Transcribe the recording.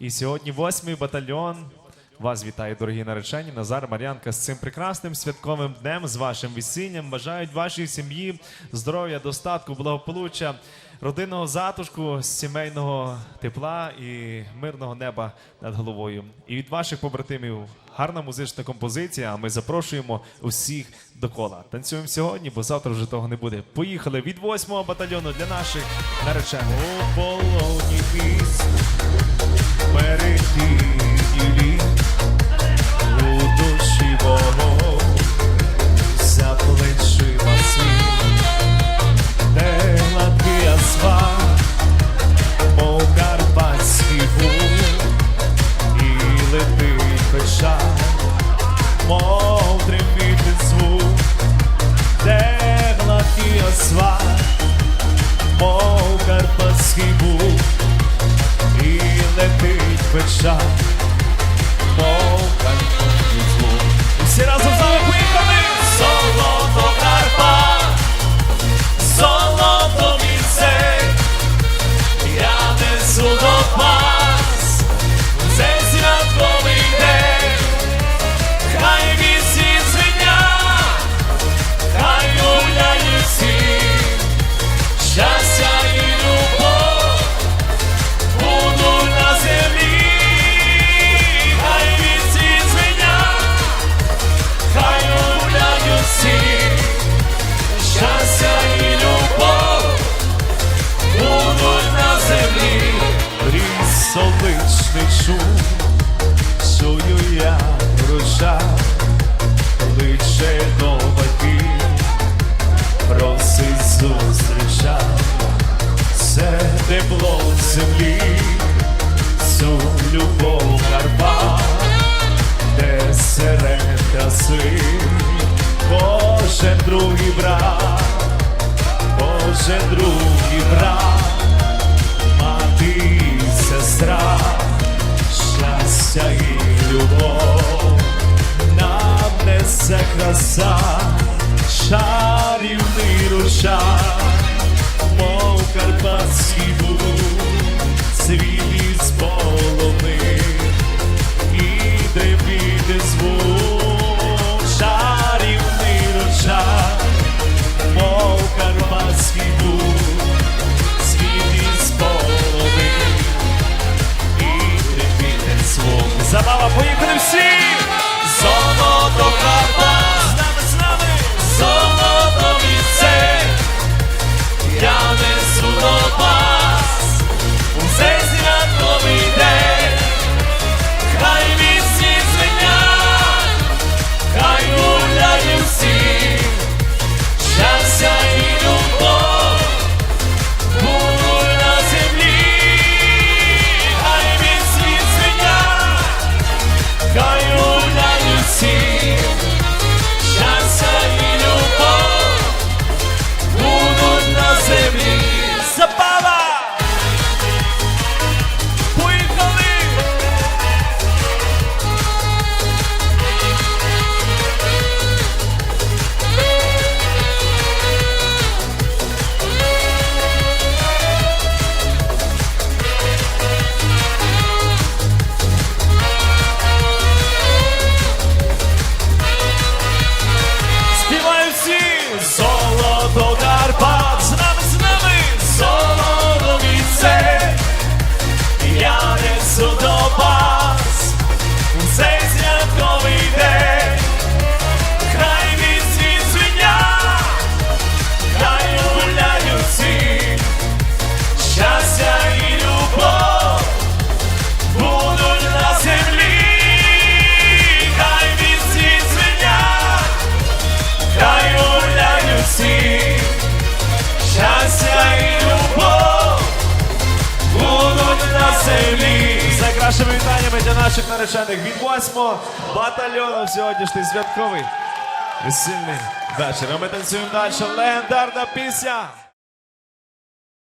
І сьогодні восьмий батальйон. Вас вітає, дорогі наречені, Назар Мар'янка з цим прекрасним святковим днем, з вашим весінням. Бажають вашій сім'ї здоров'я, достатку, благополуччя, родинного затишку, сімейного тепла і мирного неба над головою. І від ваших побратимів гарна музична композиція. Ми запрошуємо усіх до кола. Танцюємо сьогодні, бо завтра вже того не буде. Поїхали від восьмого батальйону для наших наречених. Полоні міст у душі вогонь, за плечима світ, де гладкий асфальт, мов карпатський гур, і летить печаль, мов трембіти звук, де гладкий асфальт, мов карпатський бук, і летить печаль. Любов Карпат де серед краси кожен другий брат, кожен другий брат, мати сестра, щастя і любов, нам несе краса, чарівний рушай, мов карпатський був, світ Забава, всі! Золото Карпат! Найкращими вітаннями для наших наречених від 8 батальйону сьогоднішній святковий весільний вечір. А ми танцюємо далі. Легендарна пісня.